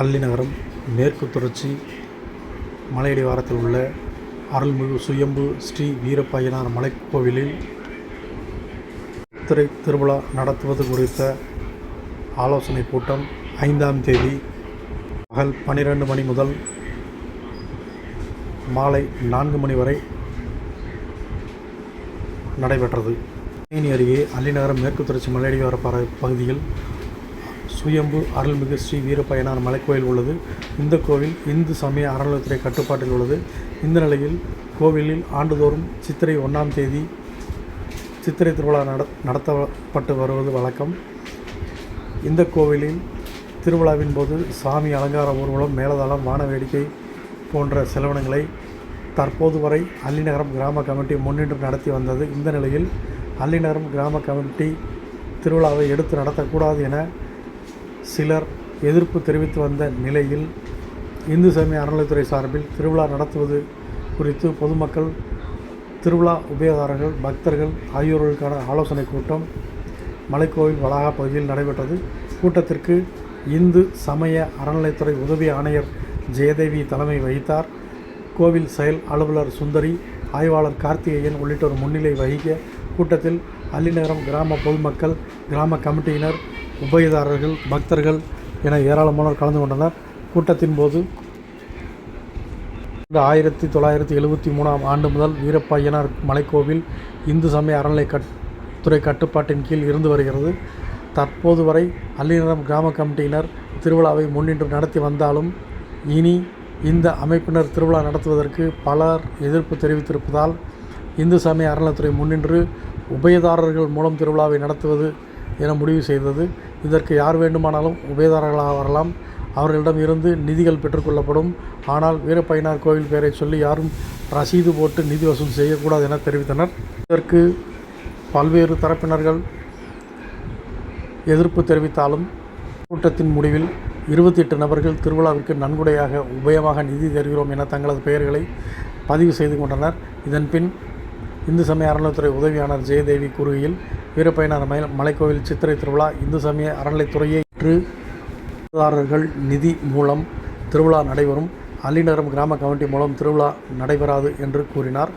அல்லிநகரம் மேற்கு தொடர்ச்சி மலையடிவாரத்தில் உள்ள அருள்மிகு சுயம்பு ஸ்ரீ வீரப்பய்யனார் மலைக்கோவிலில் திரை திருவிழா நடத்துவது குறித்த ஆலோசனை கூட்டம் ஐந்தாம் தேதி பகல் பன்னிரெண்டு மணி முதல் மாலை நான்கு மணி வரை நடைபெற்றது. தேனி அருகே அல்லிநகரம் மேற்கு தொடர்ச்சி மலையடிவார பகுதியில் சுயம்பு அருள்மிகு ஸ்ரீ வீரப்பயனார் மலைக்கோயில் உள்ளது. இந்த கோவில் இந்து சமய அறநிலையத்துறை கட்டுப்பாட்டில் உள்ளது. இந்த நிலையில் கோவிலில் ஆண்டுதோறும் சித்திரை ஒன்றாம் தேதி சித்திரை திருவிழா நட நடத்தப்பட்டு வருவது வழக்கம். இந்த கோவிலில் திருவிழாவின் போது சாமி அலங்கார ஊர்வலம் மேலதாளம் வான வேடிக்கை போன்ற செலவினங்களை தற்போது வரை அல்லிநகரம் கிராம கமிட்டி முன்னின்று நடத்தி வந்தது. இந்த நிலையில் அல்லிநகரம் கிராம கமிட்டி திருவிழாவை எடுத்து நடத்தக்கூடாது என சிலர் எதிர்ப்பு தெரிவித்து வந்த நிலையில் இந்து சமய அறநிலைத்துறை சார்பில் திருவிழா நடத்துவது குறித்து பொதுமக்கள் திருவிழா உபயோகாரர்கள் பக்தர்கள் ஆகியோர்களுக்கான ஆலோசனைக் கூட்டம் மலைக்கோவில் வளாக பகுதியில் நடைபெற்றது. கூட்டத்திற்கு இந்து சமய அறநிலைத்துறை உதவி ஆணையர் ஜெயதேவி தலைமை வகித்தார். கோவில் செயல் அலுவலர் சுந்தரி ஆய்வாளர் கார்த்திகேயன் உள்ளிட்டோர் முன்னிலை வகிக்க கூட்டத்தில் அள்ளிநகரம் கிராம பொதுமக்கள் கிராம கமிட்டியினர் உபயதாரர்கள் பக்தர்கள் என ஏராளமானோர் கலந்து கொண்டனர். கூட்டத்தின் போது ஆயிரத்தி தொள்ளாயிரத்தி எழுபத்தி மூணாம் ஆண்டு முதல் வீரப்பையனார் மலைக்கோவில் இந்து சமய அறநிலை கட் துறை கட்டுப்பாட்டின் கீழ் இருந்து வருகிறது. தற்போது வரை அல்லிநகரம் கிராம கமிட்டியினர் திருவிழாவை முன்னின்று நடத்தி வந்தாலும் இனி இந்த அமைப்பினர் திருவிழா நடத்துவதற்கு பலர் எதிர்ப்பு தெரிவித்திருப்பதால் இந்து சமய அறநிலைத்துறை முன்னின்று உபயதாரர்கள் மூலம் திருவிழாவை நடத்துவது என முடிவு செய்தது. இதற்கு யார் வேண்டுமானாலும் உபயதாரர்களாக வரலாம். அவர்களிடம் இருந்து நிதிகள் பெற்றுக்கொள்ளப்படும் ஆனால் வீரப்பயனார் கோவில் பெயரை சொல்லி யாரும் ரசீது போட்டு நிதி வசூல் செய்யக்கூடாது என தெரிவித்தனர். இதற்கு பல்வேறு தரப்பினர்கள் எதிர்ப்பு தெரிவித்தாலும் கூட்டத்தின் முடிவில் இருபத்தி எட்டு நபர்கள் திருவிழாவிற்கு நன்கொடையாக உபயமாக நிதி தருகிறோம் என தங்களது பெயர்களை பதிவு செய்து கொண்டனர். இதன்பின் இந்து சமய அறநிலைத்துறை உதவியாளர் ஜெயதேவி கூறுகையில் வீரப்பயனார் மயில் மலைக்கோவில் சித்திரை திருவிழா இந்து சமய அறநிலைத்துறையை திருதாரர்கள் நிதி மூலம் திருவிழா நடைபெறும். அல்லிநகரம் கிராம கமிட்டி மூலம் திருவிழா நடைபெறாது என்று கூறினார்.